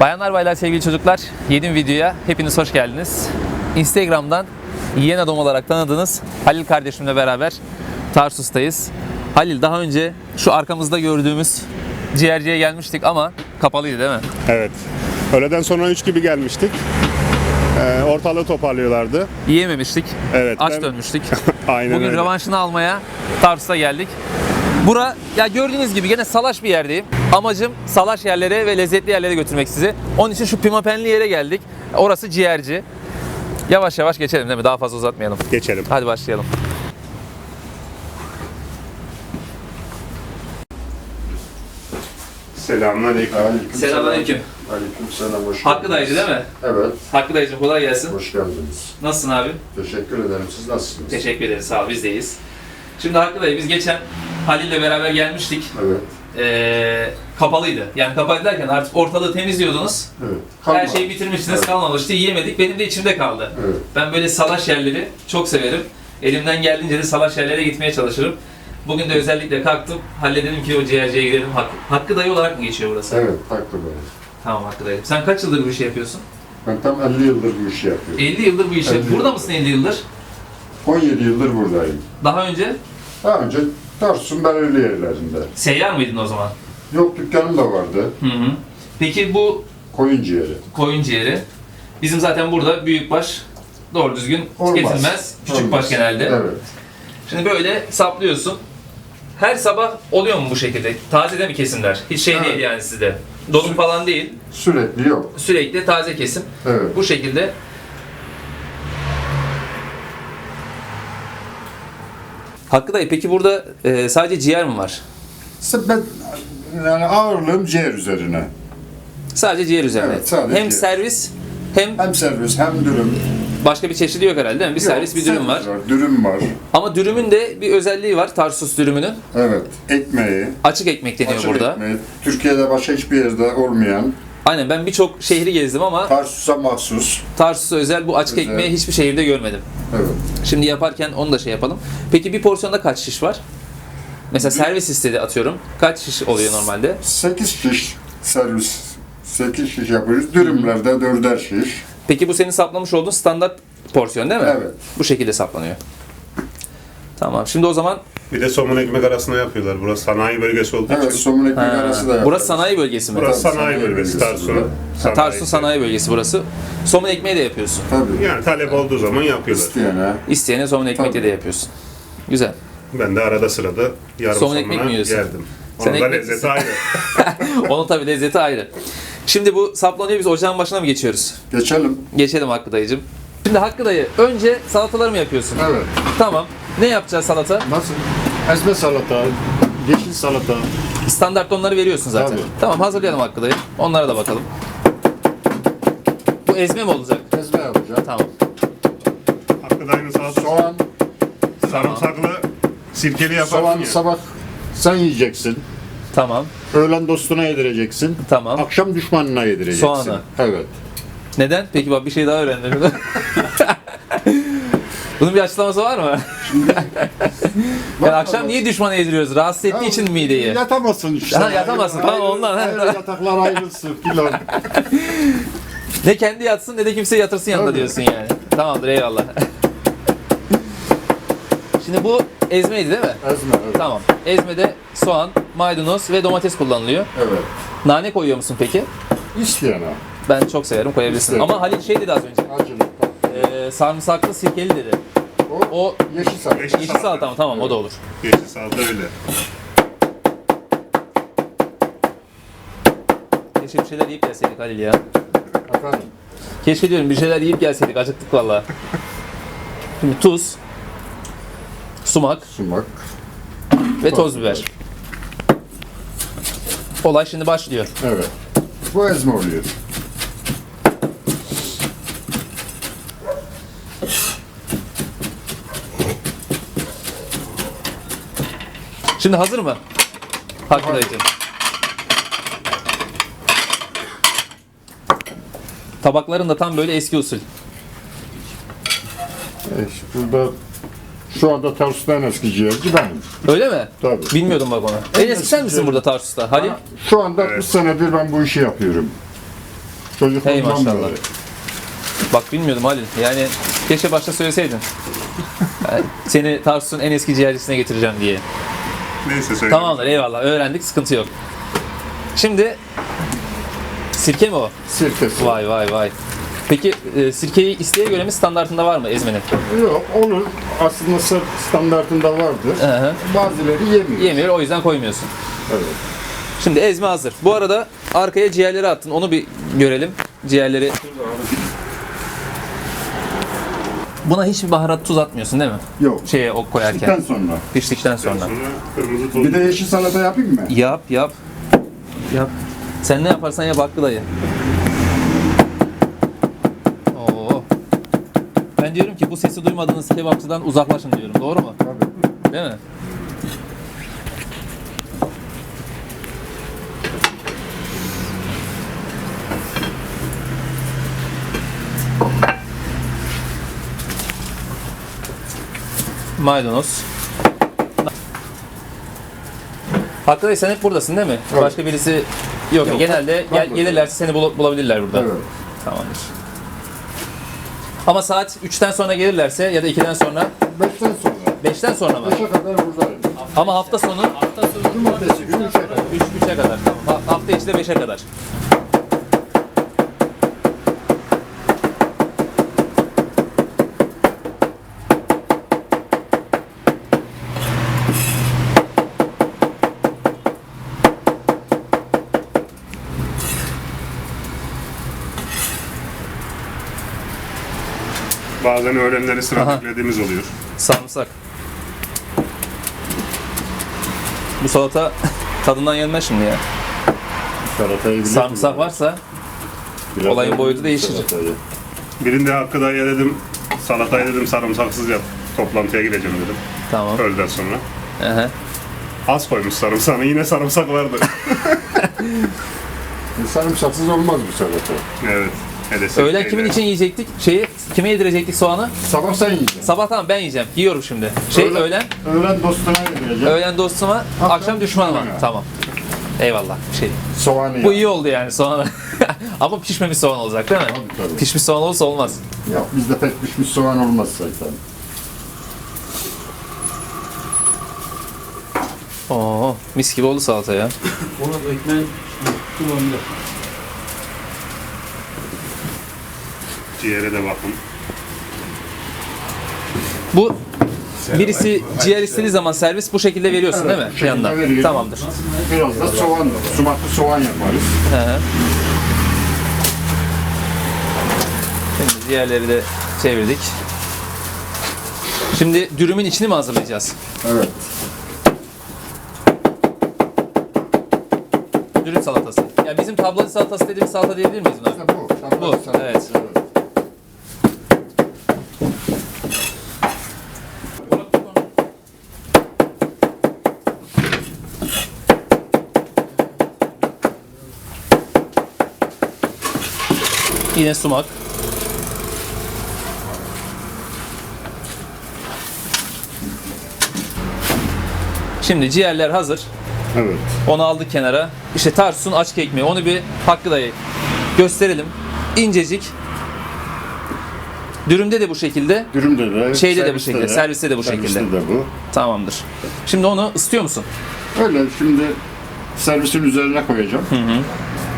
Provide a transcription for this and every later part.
Bayanlar baylar sevgili çocuklar yeni bir videoya hepiniz hoş geldiniz. Instagram'dan yiyen adam olarak tanıdığınız Halil kardeşimle beraber Tarsus'tayız. Halil daha önce şu arkamızda gördüğümüz ciğerciye gelmiştik ama kapalıydı değil mi? Evet. Öğleden sonra 3 gibi gelmiştik. Ee, ortalığı toparlıyorlardı. Yiyememiştik. Evet, Aç ben- dönmüştük. Aynen Bugün öyle. rövanşını almaya Tarsus'a geldik. Bura ya gördüğünüz gibi gene salaş bir yerdeyim. Amacım salaş yerlere ve lezzetli yerlere götürmek sizi. Onun için şu pimapenli yere geldik. Orası ciğerci. Yavaş yavaş geçelim değil mi? Daha fazla uzatmayalım. Geçelim. Hadi başlayalım. Selamünaleyküm. Selamünaleyküm. Aleykümselam hoş Hakkı geldiniz. dayıcı değil mi? Evet, Hakkı dayıcım kolay gelsin. hoş geldiniz. Nasılsın abi? Teşekkür ederim. Siz nasılsınız? Teşekkür ederiz. Sağ ol. Biz deyiz. Şimdi Hakkı dayı biz geçen Halil'le beraber gelmiştik. Evet, Ee, kapalıydı. Yani kapalı derken artık ortalığı temizliyordunuz. evet. Her Kalma. şeyi bitirmiştiniz, Evet. kalmamıştı. Yiyemedik. Benim de içimde kaldı. Evet, Ben böyle salaş yerleri çok severim. Elimden geldiğince de salaş yerlere gitmeye çalışırım. Bugün de özellikle kalktım. Halledelim ki o ciğerciye gidelim. Hakkı, Hakkı dayı olarak mı geçiyor burası? evet, haklı böyle. Tamam Hakkı dayı. Sen kaç yıldır bu işi yapıyorsun? Ben tam 50 yıldır bu işi yapıyorum. 50 yıldır bu işi. 50 Burada yıldır. mısın 50 yıldır? 17 yıldır buradayım. Daha önce Daha önce Tarsus'un belirli yerlerinde. seyyar mıydın o zaman? Yok dükkanım da vardı. Hı hı. Peki bu Koyun ciğeri. koyun ciğeri bizim zaten burada büyükbaş doğru düzgün Olmaz. tüketilmez. Küçük Olmaz. baş genelde. Evet. Şimdi böyle saplıyorsun. Her sabah oluyor mu bu şekilde? Taze de mi kesimler? Hiç şey Evet. değil yani sizde. Donum falan değil. Sürekli yok. Sürekli taze kesim. Evet. Bu şekilde. Hakkı dayı peki burada e, sadece ciğer mi var? Ben yani ağırlığım ciğer üzerine. Sadece ciğer üzerine. Evet, sadece hem ciğer. servis hem Hem servis hem dürüm. başka bir çeşidi yok herhalde değil mi? Bir servis bir dürüm var. Servis Dürüm var. Ama dürümün de bir özelliği var Tarsus dürümünün. Evet. Ekmeği. Açık ekmek deniyor Açık burada. ekmeği. Türkiye'de başka hiçbir yerde olmayan Aynen ben birçok şehri gezdim ama Tarsus'a mahsus. Tarsus'a özel bu açık Özel. ekmeği hiçbir şehirde görmedim. Evet. Şimdi yaparken onu da şey yapalım. Peki bir porsiyonda kaç şiş var? Mesela servis istedi atıyorum. Kaç şiş oluyor normalde? 8 şiş servis. 8 şiş yapıyoruz. Dürümlerde 4'er şiş. Peki bu senin saplamış olduğun standart porsiyon değil mi? Evet. Bu şekilde saplanıyor. Tamam. Şimdi o zaman Bir de somun ekmek arasına yapıyorlar. Burası sanayi bölgesi olduğu Evet, için. somun ekmek Ha, arası da burası sanayi bölgesi mi? Burası Tabii, sanayi, sanayi bölgesi. bölgesi Tarsus'un burada. Ha, sanayi bölgesi burası. Somun ekmeği de yapıyorsun. Tabii. Yani talep olduğu zaman yapıyorlar. İsteyene. İsteyene somun ekmeği Tabii. de yapıyorsun. Güzel. Ben de arada sırada yarım Somun somuna ekmek mi yiyorsun? yerdim. Sen Onun da ekmek lezzeti ayrı. Onun tabii lezzeti ayrı. Şimdi bu saplanıyor biz ocağın başına mı geçiyoruz? Geçelim. Geçelim Hakkı dayıcım. Şimdi Hakkı dayı önce salataları mı yapıyorsun? Evet. Tamam. Ne yapacağız salata? Nasıl? Ezme salata, yeşil salata. Standart onları veriyorsun zaten. Tabii. Tamam hazırlayalım Hakkı dayı. Onlara da bakalım. Bu ezme mi olacak? Ezme yapacağım. Tamam. Hakkı dayının salatası Soğan, sarımsaklı sirkeli yaparsın soğan ya. sabah sen yiyeceksin. Tamam. Öğlen dostuna yedireceksin. Tamam. Akşam düşmanına yedireceksin. Soğanı. Evet. Neden? Peki bak bir şey daha öğrendim. Bunun bir açıklaması var mı? yani akşam niye düşmana yediriyoruz? Rahatsız ettiği için mi mideyi? Yatamazsın işte. Ha, yatamazsın. Tamam, ondan, ha. ayrı yataklar ayrılsın filan. Ne kendi yatsın ne de kimse yatırsın yanında Tabii. diyorsun yani. Tamamdır eyvallah. Şimdi bu ezmeydi değil mi? Ezme evet. Tamam. Ezmede soğan, maydanoz ve domates kullanılıyor. Evet. Nane koyuyor musun peki? İsteyene. Ben çok severim koyabilirsin. İsterim. Ama Halil şey dedi az önce. Acılı. Ee, sarımsaklı sirkeli dedi. O, O yeşil salata. Yeşil yeşil salata mı? Tamam o da olur. Yeşil salata öyle. Keşke bir şeyler yiyip gelseydik Halil ya. Efendim. Keşke diyorum bir şeyler yiyip gelseydik. Acıktık valla. Şimdi tuz, sumak Sumak. ve toz biber. Olay şimdi başlıyor. Evet. Bu ezme oluyor. Şimdi hazır mı? Hakkı dayıcığım. Tabakların da tam böyle eski usul. Evet, burada şu anda Tarsus'ta en eski ciğerci benim. Öyle mi? Tabii. Bilmiyordum bak onu. En eski sen misin burada Tarsus'ta? Halil? Şu anda 60 senedir ben bu işi yapıyorum. Çocukluğumdan maşallah. beri. Bak bilmiyordum Halil. Yani keşke başta söyleseydin. Yani seni Tarsus'un en eski ciğercisine getireceğim diye. Neyse söyle. Tamamdır eyvallah öğrendik sıkıntı yok. Şimdi sirke mi o? Sirkesi. Vay vay vay. Peki e, sirkeyi isteğe göre mi standartında var mı ezmenin? Yok olur. Aslında sırf standartında vardır. Hı hı. Bazıları yemiyor. Yemiyor o yüzden koymuyorsun. Evet. Şimdi ezme hazır. Bu arada arkaya ciğerleri attın. Onu bir görelim. Ciğerleri. Buna hiçbir baharat tuz atmıyorsun değil mi? Yok. Şeye ok koyarken. Piştikten sonra. Piştikten sonra. Sonra kırmızı toz. Bir de yeşil salata yapayım mı? Yap yap. Yap. Sen ne yaparsan yap Hakkı dayı. Oo. Ben diyorum ki bu sesi duymadığınız kebapçıdan uzaklaşın diyorum. Doğru mu? Tabii. Değil mi? Maydanoz. Hakkı Bey sen hep buradasın değil mi? Evet. Başka birisi yok. Yok, Genelde ben gel, gelirlerse seni bul- bulabilirler burada. Evet. Tamamdır. Ama saat 3'ten sonra gelirlerse ya da 2'den sonra Beşten sonra. 5'ten sonra mı? Beşe kadar buradayım. Ama hafta sonu hafta sonu Cumartesi günü üçe kadar. 3 3'e kadar. Tamam. Ha- Hafta içi de 5'e kadar. Bazen öğlenleri sıra Aha. beklediğimiz oluyor. Sarımsak. Bu salata tadından yenmez şimdi ya. Salatayı. Sarımsak varsa Biraz olayın boyutu değişir. salatayı. Birinde Hakkı dayıya dedim salatayı dedim sarımsaksız yap. Toplantıya gideceğim dedim. tamam. Öğleden sonra. Aha. Az koymuş sarımsağını yine sarımsak vardı. E, Sarımsaksız olmaz bu salata. evet. Hele sen Öğlen kimin için yiyecektik? Şeyi kime yedirecektik soğanı? Sabah sen yiyeceksin. Sabah tamam ben yiyeceğim. Yiyorum şimdi. Şey Öğlen- öğlen Öğlen dostuna yedireceğim. öğlen dostuma, akşam, düşmanıma. düşmanıma. Tamam. Eyvallah. Şey. Soğanı Bu iyi oldu yani soğan. Ama pişmemiş soğan olacak değil mi? Tabii, tabii. Pişmiş soğan olursa olmaz. Yok bizde pek pişmiş soğan olmaz zaten. Oo, mis gibi oldu salata ya. Ona ekmeğin kullanılır. Ciğere de bakın. Bu birisi ciğer istediği zaman servis bu şekilde veriyorsun Evet, değil mi? Yanına. veriyorum. Tamamdır. Biraz da soğan, sumaklı soğan yaparız. Hı hı. Şimdi ciğerleri de çevirdik. Şimdi dürümün içini mi hazırlayacağız? Evet. Dürüm salatası. Ya bizim tablocu salatası dediğimiz salata diyebilir miyiz buna? İşte bu. Bu, sen- evet. Yine sumak. Şimdi ciğerler hazır. Evet. Onu aldık kenara. İşte Tarsus'un açık ekmeği. Onu bir Hakkı dayı gösterelim. İncecik. Dürümde de bu şekilde. Dürümde de. Şeyde de bu şekilde, serviste de bu serviste şekilde. de bu. Tamamdır. Şimdi onu ısıtıyor musun? Öyle şimdi servisin üzerine koyacağım.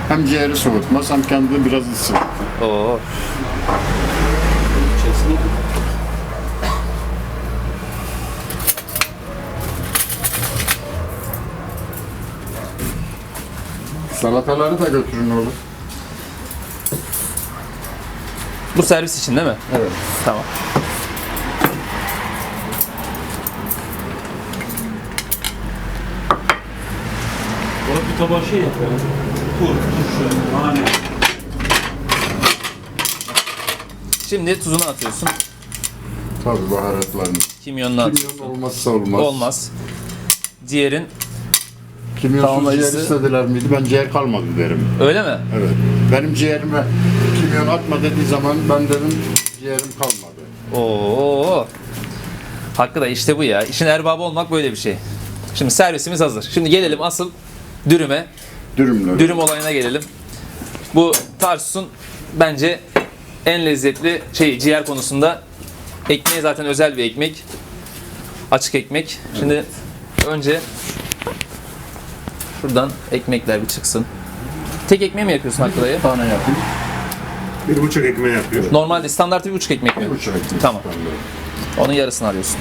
Hem ciğeri soğutmaz hem kendini biraz ısıtır. Oo. Salataları da götürün oğlum. Bu servis için değil mi? Evet. Tamam. Ona bir tabağı şey yap ya. Kur, turşu, nane. Şimdi tuzunu atıyorsun. Tabii baharatlarını. Kimyonunu atıyorsun. Kimyon olmazsa olmaz. Olmaz. Ciğerin Kimyonsuz Tamamlayıcısı- ciğer istediler miydi? Ben ciğer kalmadı derim. öyle mi? Evet. Benim ciğerime kimyon atma dediği zaman ben dedim ciğerim kalmadı. Oo. Hakkı da işte bu ya. İşin erbabı olmak böyle bir şey. Şimdi servisimiz hazır. Şimdi gelelim asıl dürüme. Dürümle. Dürüm olayına gelelim. Bu Tarsus'un bence en lezzetli şey ciğer konusunda ekmeği zaten özel bir ekmek. Açık ekmek. Şimdi önce şuradan ekmekler bir çıksın. Tek ekmeği mi yapıyorsun Hakkı dayı? Tane yapayım. Bir buçuk ekmeği yapıyor. Normalde standart bir buçuk ekmek mi? Uçak ekmek. Tamam. Onun yarısını alıyorsun.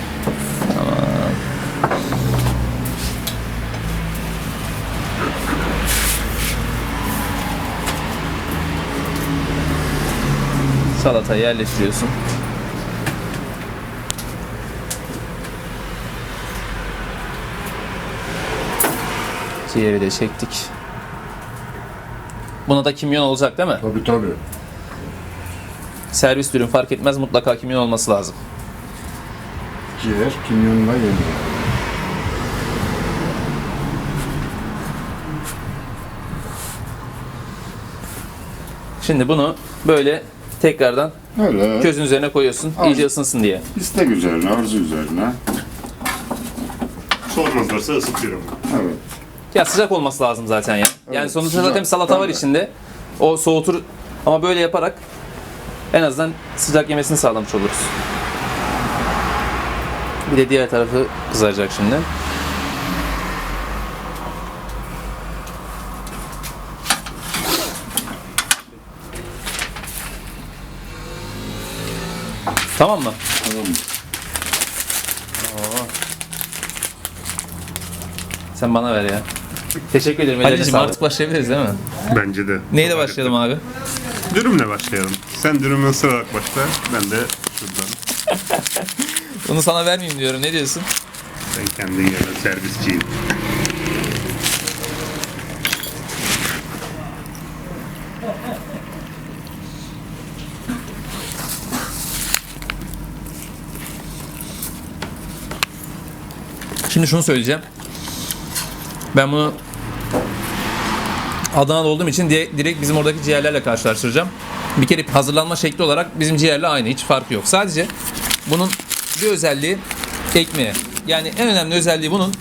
Salatayı yerleştiriyorsun. Ciğeri de çektik. Buna da kimyon olacak değil mi? Tabii tabii. Servis ürün fark etmez mutlaka kimyon olması lazım. Ciğer kimyonla yeniyor. Şimdi bunu böyle tekrardan Öyle. közün üzerine koyuyorsun. Al. iyice ısınsın diye. İstek üzerine, arzu üzerine. Sormazlarsa ısıtıyorum. Evet. Ya sıcak olması lazım zaten ya. Yani Evet, sonuçta sıcak. zaten salata var içinde. O soğutur ama böyle yaparak en azından sıcak yemesini sağlamış oluruz. Bir de diğer tarafı kızaracak şimdi. Tamam mı? Tamam. Sen bana ver ya. Teşekkür ederim. Halil'cim artık başlayabiliriz değil mi? Bence de. Neyle başlayalım abi? Dürümle başlayalım. Sen dürümü ısırarak başla. Ben de şuradan. Bunu sana vermeyeyim diyorum. Ne diyorsun? Ben kendi yerine servisçiyim. Şimdi şunu söyleyeceğim. Ben bunu Adana'da olduğum için di- direkt bizim oradaki ciğerlerle karşılaştıracağım. Bir kere hazırlanma şekli olarak bizim ciğerle aynı. Hiç farkı yok. Sadece bunun bir özelliği ekmeği. Yani en önemli özelliği bunun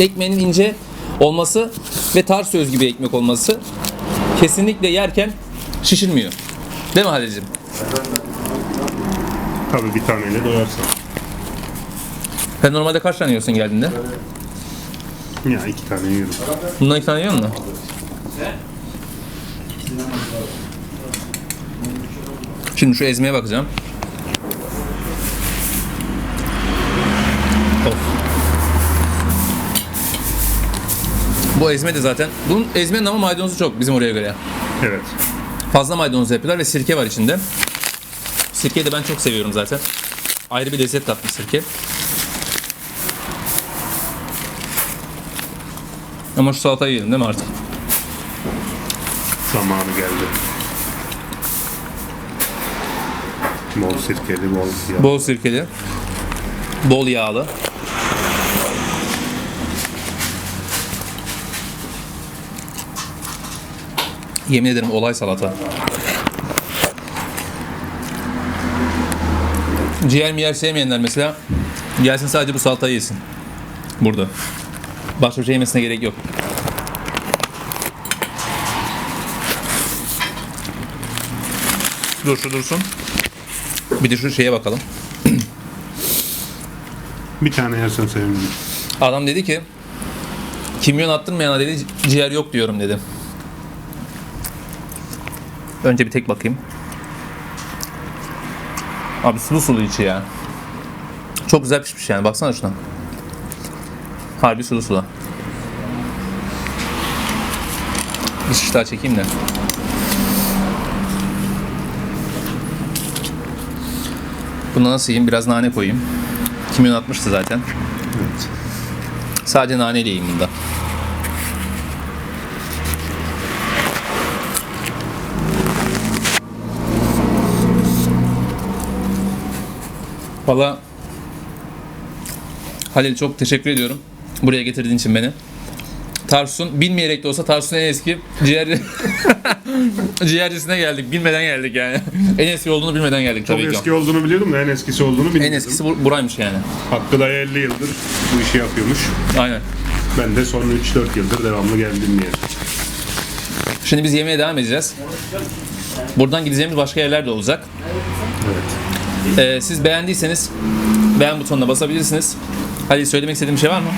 ekmeğinin ince olması ve tars söz gibi ekmek olması. Kesinlikle yerken şişirmiyor. Değil mi Halil'cim? Tabii bir taneyle doyarsın. Sen normalde kaç tane yiyorsun geldiğinde? Ya iki tane yiyorum. Bundan iki tane yiyor musun? Şimdi şu ezmeye bakacağım. Of. Bu ezme de zaten. Bunun ezmenin ama maydanozu çok bizim oraya göre. Evet. Fazla maydanoz yapıyorlar ve sirke var içinde. Sirkeyi de ben çok seviyorum zaten. Ayrı bir lezzet katmış sirke. Ama şu salatayı yiyelim değil mi artık? Zamanı geldi. Bol sirkeli, bol yağ. Bol sirkeli. Bol yağlı. Yemin ederim olay salata. Ciğer mi yer sevmeyenler mesela gelsin sadece bu salatayı yesin. Burada. Bir şey yemesine gerek yok. Dur şu dursun. Bir de şu şeye bakalım. Bir tane yersen sevinirim. Adam dedi ki kimyon attırmayana dedi ciğer yok diyorum dedi. Önce bir tek bakayım. Abi sulu sulu içi ya. Çok güzel pişmiş yani baksana şuna. Harbi sulu sulu. Bir şiş daha çekeyim de. Bunu nasıl yiyeyim? Biraz nane koyayım. Kimyon atmıştı zaten. Sadece naneyle yiyeyim bunda. Valla Halil çok teşekkür ediyorum. Buraya getirdiğin için beni. Tarsus'un bilmeyerek de olsa Tarsus'un en eski ciğer ciğercisine geldik. Bilmeden geldik yani. en eski olduğunu bilmeden geldik Çok tabii ki. eski olduğunu biliyordum da en eskisi olduğunu bilmiyordum. En eskisi bu- buraymış yani. Hakkı da 50 yıldır bu işi yapıyormuş. Aynen. Ben de son 3-4 yıldır devamlı geldim diye. Şimdi biz yemeğe devam edeceğiz. Buradan gideceğimiz başka yerler de olacak. Ee, siz beğendiyseniz beğen butonuna basabilirsiniz. Halil söylemek istediğim bir şey var mı?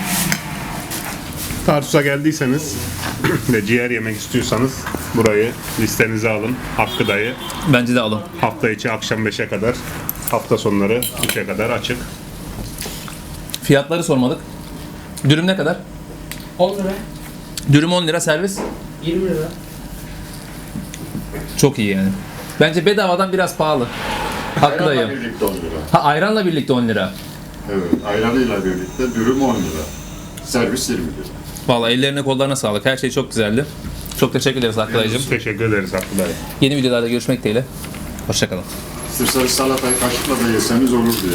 Tarsus'a geldiyseniz ve ciğer yemek istiyorsanız burayı listenize alın. Hakkı dayı Bence de alın. hafta içi akşam 5'e kadar hafta sonları 3'e kadar açık. Fiyatları sormadık. Dürüm ne kadar? 10 lira, Dürüm 10 lira servis. 20 lira. Çok iyi yani. Bence bedavadan biraz pahalı. Hakkı Ayranla dayı. birlikte 10 lira. Ha ayranla birlikte 10 lira. Evet, ayranıyla birlikte dürüm 10 lira. Servis 20 lira. Vallahi ellerine kollarına sağlık. Her şey çok güzeldi. Çok teşekkür ederiz Hakkı dayıcım. Teşekkür ederiz Hakkı. Yeni videolarda görüşmek dileğiyle. Hoşçakalın. Sırf salatayı kaşıkla da yeseniz olur diye.